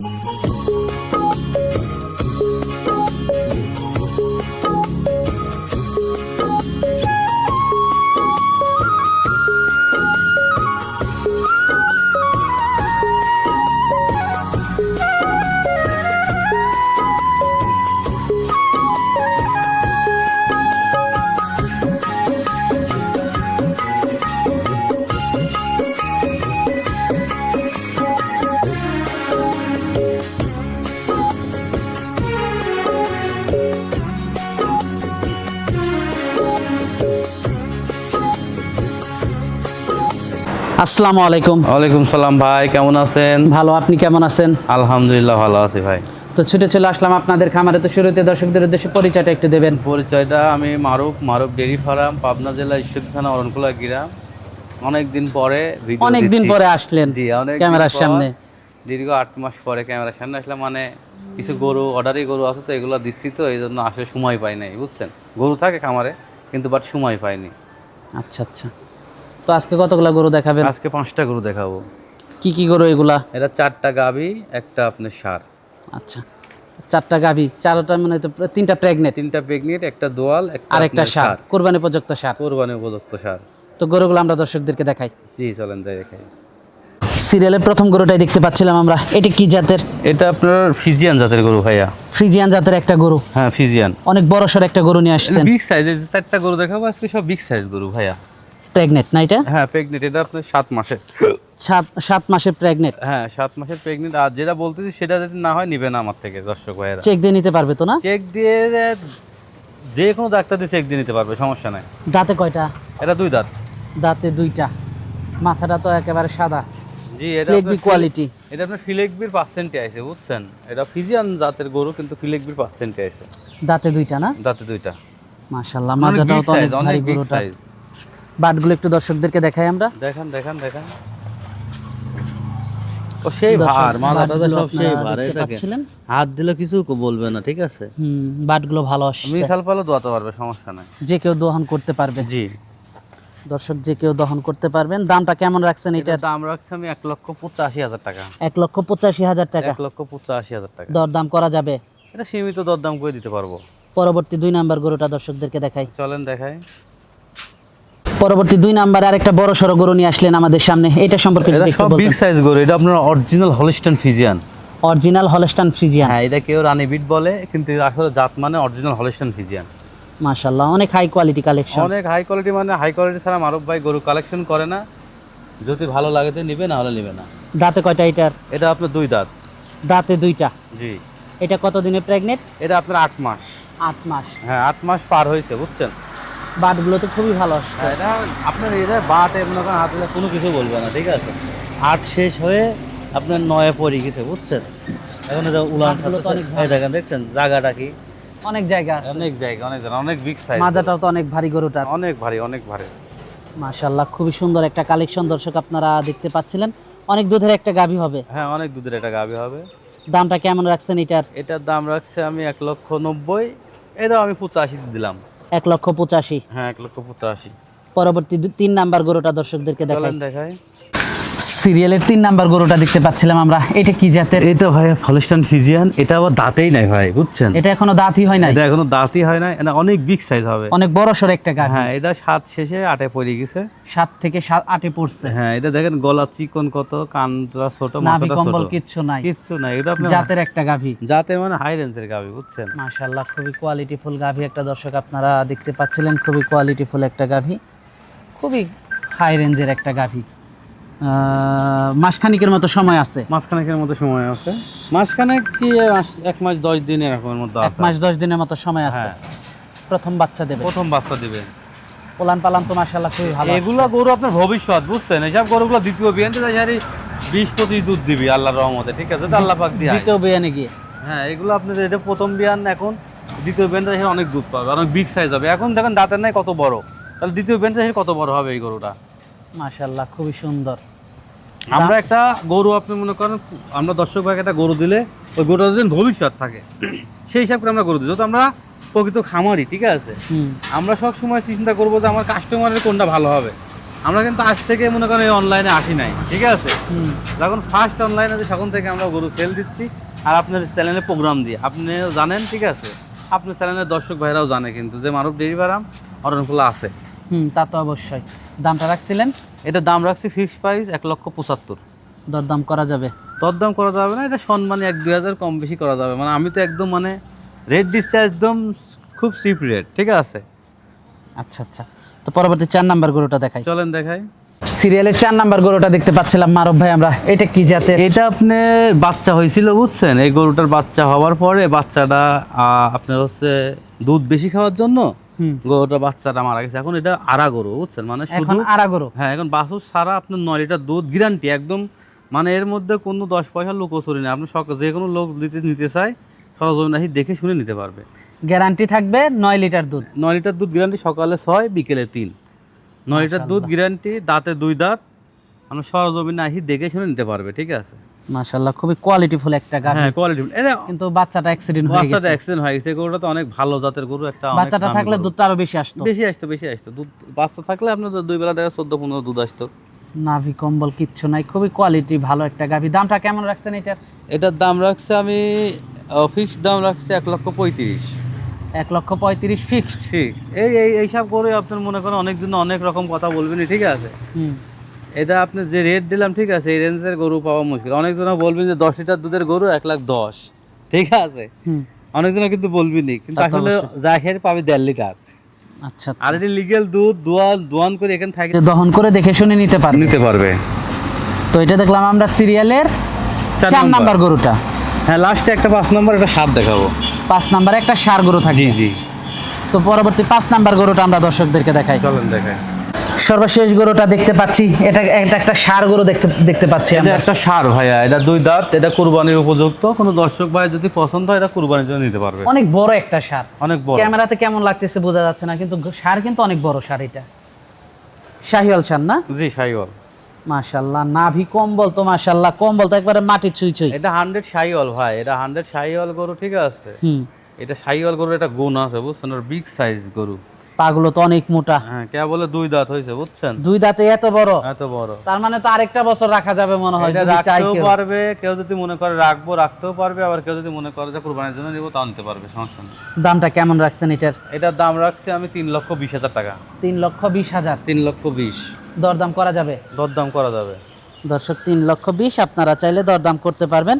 Música আসসালামু আলাইকুম। ওয়ালাইকুম সালাম ভাই কেমন আছেন? ভালো আপনি কেমন আছেন? আলহামদুলিল্লাহ ভালো আছি ভাই। তো ছুটে চলে আসলাম আপনাদের খামারে। তো শুরুতে দর্শকদের উদ্দেশ্যে পরিচয়টা একটু দেবেন। পরিচয়টা আমি মারুফ মারুফ ডেরি ফার্ম পাবনা জেলা ঈশ্বর থানা অরণকুলা গ্রাম অনেক দিন পরে video অনেক দিন দিচ্ছি। পরে আসলেন জি অনেক ক্যামেরার সামনে। দীর্ঘ আট মাস পরে ক্যামেরার সামনে আসলাম। মানে কিছু গরু অর্ডারি গরু আছে তো এগুলো দিচ্ছি তো এই জন্য আসলে সময় পাই নাই বুঝছেন? গরু থাকে খামারে কিন্তু বাট সময় পাইনি। আচ্ছা আচ্ছা। তো আজকে কতগুলা গরু দেখাবেন? আজকে পাঁচটা গরু দেখাবো। কি কি গরু এগুলা? এটা চারটা গাভি একটা আপনার সার আচ্ছা চারটা গাভি চারটা মানে তো তিনটা প্রেগনেন্ট তিনটা প্রেগনেন্ট একটা দোয়াল একটা আর একটা সার কোরবানি উপযুক্ত সার কোরবানি উপযুক্ত সার তো গরুগুলো আমরা দর্শকদেরকে দেখাই। জি চলেন যাই দেখাই। সিরিয়ালের প্রথম গরুটাই দেখতে পাচ্ছিলাম আমরা। এটা কি জাতের? এটা আপনার ফিজিয়ান জাতের গরু ভাইয়া। ফ্রিজিয়ান জাতের একটা গরু। হ্যাঁ ফিজিয়ান। অনেক বড় সড় একটা গরু নিয়ে আসছেন। বিগ সাইজের চারটা গরু দেখাবো আজকে সব বিগ সাইজ গরু ভাইয়া। প্রেগনেন্ট না এটা? হ্যাঁ প্রেগনেন্ট এটা আপনার সাত মাসের। সাত সাত মাসের প্রেগনেন্ট হ্যাঁ সাত মাসের প্রেগনেন্ট আর যেটা বলতেছি সেটা যদি না হয় নিবে না আমার থেকে দর্শক ভাইয়েরা। চেক দিয়ে নিতে পারবে তো না? চেক দিয়ে যে কোনো ডাক্তার দিয়ে চেক দিয়ে নিতে পারবে সমস্যা নাই। দাঁতে কয়টা? এটা দুই দাঁত। দাঁতে দুইটা। মাথাটা তো একেবারে সাদা। জি এটা আপনার কোয়ালিটি এটা আপনার ফিলেকবির পার্সেন্টে আছে বুঝছেন? এটা ফিজিয়ান জাতের গরু কিন্তু ফিলেকবির পার্সেন্টে আছে দাঁতে দুইটা না? দাঁতে দুইটা। মাশাআল্লাহ মাজাটাও তো অনেক ভারী গরুটা। সাইজ বাটগুলো একটু দর্শকদেরকে দেখাই আমরা। দেখান দেখান দেখান। ও সেই ভার মাথা টাথা সব সেই আপনারা ভার এটাকে। হাত দিলে কিছু ক- বলবে না ঠিক আছে? হুম বাটগুলো ভালো আসছে। মিশাল পালে দোয়াতে পারবে সমস্যা নাই। যে কেউ দহন করতে পারবে। জি। দর্শক যে কেউ দহন করতে পারবেন। দামটা কেমন রাখছেন এটার দাম রাখছি আমি এক লক্ষ পঁচাশি হাজার টাকা। এক লক্ষ পঁচাশি হাজার টাকা। এক লক্ষ পঁচাশি হাজার টাকা। দর দাম করা যাবে। এটা সীমিত দরদাম করে দিতে পারব। পরবর্তী দুই নাম্বার গরুটা দর্শকদেরকে দেখাই। চলেন দেখাই। পরবর্তী দুই নাম্বার আর একটা বড় সড়ো গরু নিয়ে আসলেন আমাদের সামনে। এটা সম্পর্কে এটা সব বিগ সাইজ গরু এটা আপনার original Holstein Friesian original Holstein Friesian হ্যাঁ এটা কেউ রানী বিট বলে কিন্তু আসলে জাত মানে অরিজিনাল হলিস্টান ফিজিয়ান মাশাআল্লাহ অনেক হাই কোয়ালিটি কালেকশন অনেক হাই কোয়ালিটি মানে হাই কোয়ালিটি ছাড়া মারুফ ভাই গরু কালেকশন করে না। যদি ভালো লাগে তো নিবে না হলে নিবে না। দাঁতে কয়টা এটার? এটা আপনার দুই দাঁত। দাঁতে দুইটা? জি। এটা কত দিনে প্রেগনেন্ট এটা আপনার আট মাস। আট মাস। হ্যাঁ আট মাস পার হয়েছে বুঝছেন? বাটগুলো তো খুবই ভালো আসছে। হ্যাঁ, এটা আপনার এটা বাট এমন হাত কোনো কিছু বলবে না ঠিক আছে? আট শেষ হয়ে আপনার নয়ে পড়ে গেছে বুঝছেন? এখন এটা উলান দেখেন দেখছেন? জায়গাটা কি? অনেক জায়গা আছে। অনেক জায়গা অনেক জায়গা অনেক বিগ সাইজ মাজাটাও তো অনেক ভারী গরুটার। অনেক ভারী অনেক ভারী। মাশাআল্লাহ খুবই সুন্দর একটা কালেকশন দর্শক আপনারা দেখতে পাচ্ছিলেন। অনেক দুধের একটা গাভী হবে। হ্যাঁ অনেক দুধের এটা গাবি হবে। দামটা কেমন রাখছেন এটার? এটার দাম রাখছে আমি এক লক্ষ নব্বই। এটাও আমি পঁচাশি দিলাম। এক লক্ষ পঁচাশি। হ্যাঁ এক লক্ষ পঁচাশি। পরবর্তী তিন নাম্বার গরুটা দর্শকদেরকে দেখাই। দেখায় দেখাই। সিরিয়ালের তিন নাম্বার গরুটা দেখতে পাচ্ছিলাম আমরা। এটা কি জাতের? এটা ভাই ফলিস্টান ফিজিয়ান এটা আবার দাঁতেই নাই ভাই বুঝছেন? এটা এখনও দাঁতই হয় নাই? এটা এখনও দাঁতই হয় না এটা অনেক বিগ সাইজ হবে। অনেক বড় সড় একটা গাভী। হ্যাঁ এটা সাত শেষে আটে পড়ে গেছে। সাত থেকে সাত আটে পড়ছে। হ্যাঁ এটা দেখেন গলা চিকন কত কানটা ছোট মাথাটা ছোট কম্বল কিচ্ছু নাই। কিচ্ছু নাই এটা আপনি জাতের একটা গাভী। জাতে মানে হাই রেঞ্জের গাবি বুঝছেন? মাশাআল্লাহ খুবই কোয়ালিটিফুল গাভী একটা দর্শক আপনারা দেখতে পাচ্ছিলেন খুবই কোয়ালিটিফুল একটা গাভী। খুবই হাই রেঞ্জের একটা গাভী। মাসখানিকের মতো সময় আছে। মাসখানেকের মতো সময় আছে। মাসখানে কি এক মাস দশ দিন এরকমের মধ্যে এক আছে। মাস দশ দিনের মতো সময় আছে। হ্যাঁ। প্রথম বাচ্চা দেবে। প্রথম বাচ্চা দিবে। পোলান পালান তো মাশাআল্লাহ খুবই ভালো আছে। এগুলো গরু আপনার ভবিষ্যৎ বুঝছেন? এইসব গরুগুলো দ্বিতীয় বিয়ান তো সারি বিশ পঁচিশ দুধ দিবি আল্লাহর রহমতে ঠিক আছে? তো আল্লাহ পাক দিয়ে দ্বিতীয় বিয়ানে গিয়ে। হ্যাঁ এগুলো আপনার এটা প্রথম বিয়ান এখন দ্বিতীয় বিয়ানটা এসে অনেক দুধ পাবে অনেক বিগ সাইজ হবে। এখন দেখেন দাঁতের নাই কত বড়। তাহলে দ্বিতীয় বিয়ানটা এসে কত বড় হবে এই গরুটা? মাশাআল্লাহ খুবই সুন্দর। আমরা একটা গরু আপনি মনে করেন আমরা দর্শক ভাইকে একটা গরু দিলে ওই গরুটা যেন ভবিষ্যৎ থাকে সেই হিসাব করে আমরা গরু দিই। যেহেতু আমরা প্রকৃত খামারি ঠিক আছে? আমরা সব সময় চিন্তা করব যে আমার কাস্টমারের কোনটা ভালো হবে। আমরা কিন্তু আজ থেকে মনে করেন এই অনলাইনে আসি নাই ঠিক আছে? যখন ফার্স্ট অনলাইনে আছে তখন থেকে আমরা গরু সেল দিচ্ছি আর আপনার চ্যানেলে প্রোগ্রাম দিই। আপনিও জানেন ঠিক আছে? আপনার চ্যানেলের দর্শক ভাইরাও জানে কিন্তু যে মারুফ ডেরি ফার্ম অরণখোলা আছে। হুম তা তো অবশ্যই। দামটা রাখছিলেন? এটা দাম রাখছি ফিক্সড প্রাইস এক লক্ষ পঁচাত্তর। দরদাম করা যাবে? দরদাম করা যাবে না এটা সম্মানে এক দুই হাজার কম বেশি করা যাবে। মানে আমি তো একদম মানে রেট দিচ্ছি একদম খুব চিপ রেট ঠিক আছে? আচ্ছা আচ্ছা। তো পরবর্তী চার নাম্বার গরুটা দেখাই। চলেন দেখাই। সিরিয়ালের চার নাম্বার গরুটা দেখতে পাচ্ছিলাম মারব ভাই আমরা। এটা কি জাতের? এটা আপনার বাচ্চা হয়েছিল বুঝছেন? এই গরুটার বাচ্চা হওয়ার পরে বাচ্চাটা আহ, আপনার হচ্ছে দুধ বেশি খাওয়ার জন্য হুম। গরুটার বাচ্চাটা মারা গেছে। এখন এটা আড়া গরু বুঝছেন? মানে শুধু আড়া গরু। হ্যাঁ এখন বাছুর সারা আপনার নয় লিটার দুধ গ্যারান্টি একদম। মানে এর মধ্যে কোনো দশ পয়সা লুকোচুরি নেই আপনি যে কোনো লোক দিতে নিতে চায় সরজমিন আসি দেখে শুনে নিতে পারবে। গ্যারান্টি থাকবে নয় লিটার দুধ। নয় লিটার দুধ গ্যারান্টি সকালে ছয় বিকেলে তিন। নয় লিটার দুধ গ্যারান্টি দাঁতে দুই দাঁত আপনি সরজমিন আসি দেখে শুনে নিতে পারবে ঠিক আছে? মাশাল্লাহ খুবই কোয়ালিটিফুল একটা গাভী। হ্যাঁ কোয়ালিটি এটা কিন্তু বাচ্চাটা অ্যাক্সিডেন্ট হয়ে বাচ্চাটা অ্যাক্সিডেন্ট হয়ে গেছে গরুটা তো অনেক ভালো জাতের গরু একটা বাচ্চাটা থাকলে। দুধটা আরও বেশি আসতো। বেশি আসতো বেশি আসতো। দুধ বাচ্চা থাকলে আপনার দুই বেলা দেখা চোদ্দ পনেরো দুধ আসতো। নাভি কম্বল কিচ্ছু নাই খুবই কোয়ালিটি ভালো একটা গাভী। দামটা কেমন রাখছেন এটার? এটার দাম রাখছে আমি ফিক্স দাম রাখছি এক লক্ষ পঁয়ত্রিশ। এক লক্ষ পঁয়ত্রিশ ফিক্সড এই এই এইসব করে আপনার মনে করেন অনেক দিন অনেক রকম কথা বলবেন ঠিক আছে? হুম। এটা আপনি যে রেট দিলাম ঠিক আছে এই রেঞ্জের গরু পাওয়া মুশকিল। অনেকজন বলবেন যে দশ লিটার দুধের গরু এক লাখ দশ। ঠিক আছে? অনেকজন কিন্তু বলবেনই কিন্তু আসলে খেয়ে পাবে দেড় লিটার। আচ্ছা আর এটি লিগেল দুধ দোয়ান দোয়ান করে এখানে থাকে। আচ্ছা দহন করে দেখে শুনে নিতে পারবে। নিতে পারবে। তো এটা দেখলাম আমরা সিরিয়ালের চার নাম্বার। গরুটা। হ্যাঁ লাস্টে একটা পাঁচ নম্বর একটা সাত দেখাবো। পাঁচ নাম্বারে একটা সার গরু থাকবে জি তো পরবর্তী পাঁচ নাম্বার গরুটা আমরা দর্শকদেরকে দেখাই। চলেন দেখায় সর্বশেষ গরুটা দেখতে পাচ্ছি। এটা এটা একটা সার গরু দেখতে দেখতে পাচ্ছি এটা আমরা। একটা সার ভাইয়া এটা দুই দাঁত এটা কুরবানির উপযুক্ত। কোনো দর্শক ভাই যদি পছন্দ হয় এটা কুরবানির জন্য নিতে পারবে। অনেক বড় একটা সার। অনেক বড়। ক্যামেরাতে কেমন লাগতেছে বোঝা যাচ্ছে না কিন্তু সার কিন্তু অনেক বড় সার এটা। শাহিওয়াল সার না? জি সাইওয়াল মাশাল্লাহ নাভি কম্বল তো মাশাল্লাহ কম্বল তো একবারে মাটি ছুঁই ছুঁই। এটা হান্ড্রেড সাইওয়াল ভাই এটা হান্ড্রেড সাইওয়াল গরু ঠিক আছে। হুম। এটা সাইওয়াল গরুর একটা গুণ আছে বুঝছেন? ওর বিগ সাইজ গরু। পাগুলো তো অনেক মোটা। হ্যাঁ কে বলে দুই দাঁত হয়েছে বুঝছেন? দুই দাঁতে এত বড়? এত বড়। তার মানে তো আরেকটা বছর রাখা যাবে মনে হয় যদি চাই কেউ। পারবে কেউ যদি মনে করে রাখব রাখতেও পারবে আবার কেউ যদি মনে করে যে কুরবানির জন্য নিবো তাও নিতে পারবে সমস্যা নেই। দামটা কেমন রাখছেন এটার? এটার দাম রাখছি আমি তিন লক্ষ বিশ হাজার টাকা। তিন লক্ষ বিশ হাজার? তিন লক্ষ বিশ। দরদাম করা যাবে? দরদাম করা যাবে। দর্শক তিন লক্ষ বিশ আপনারা চাইলে দরদাম করতে পারবেন।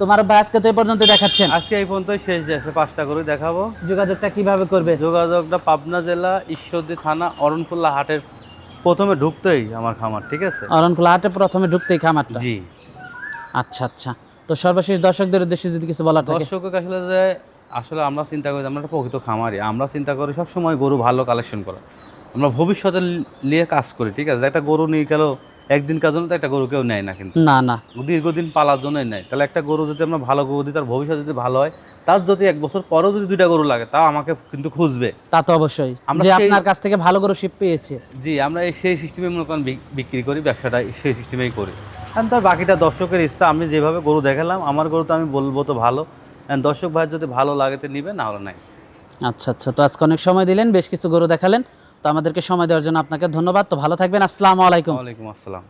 তোমার ভাই আজকে তো এই পর্যন্ত দেখাচ্ছেন। আজকে এই পর্যন্তই শেষ যাচ্ছে পাঁচটা করে দেখাবো। যোগাযোগটা কীভাবে করবে? যোগাযোগটা পাবনা জেলা ঈশ্বরদী থানা অরণকুল্লা হাটের প্রথমে ঢুকতেই আমার খামার ঠিক আছে? অরণখোলা হাটে প্রথমে ঢুকতেই খামারটা? জি। আচ্ছা আচ্ছা। তো সর্বশেষ দর্শকদের উদ্দেশ্যে যদি কিছু বলার থাকে। দর্শক আসলে যে আসলে আমরা চিন্তা করি আমরা একটা প্রকৃত খামারি। আমরা চিন্তা করি সব সময় গরু ভালো কালেকশন করা। আমরা ভবিষ্যতে নিয়ে কাজ করি ঠিক আছে? একটা গরু নিয়ে গেল একদিন কাজ জন্য তো একটা গরু কেউ নেয় না কিন্তু। না না। দীর্ঘদিন পালার জন্যই নেয়। তাহলে একটা গরু যদি আমরা ভালো গরু দিই তার ভবিষ্যৎ যদি ভালো হয় তার যদি এক বছর পরেও যদি দুইটা গরু লাগে তাও আমাকে কিন্তু খুঁজবে। তা তো অবশ্যই। আমরা আপনার কাছ থেকে ভালো করে শিপ পেয়েছে। জি আমরা এই সেই সিস্টেমে মনে করেন বিক্রি করি ব্যবসাটা সেই সিস্টেমেই করি। কারণ তার বাকিটা দর্শকের ইচ্ছা আমি যেভাবে গরু দেখালাম আমার গরু তো আমি বলব তো ভালো। দর্শক ভাই যদি ভালো লাগে তো নিবে না হলে নাই। আচ্ছা আচ্ছা। তো আজকে অনেক সময় দিলেন বেশ কিছু গরু দেখালেন। তো আমাদেরকে সময় দেওয়ার জন্য আপনাকে ধন্যবাদ। তো ভালো থাকবেন। আসসালামু আলাইকুম। আসসালাম।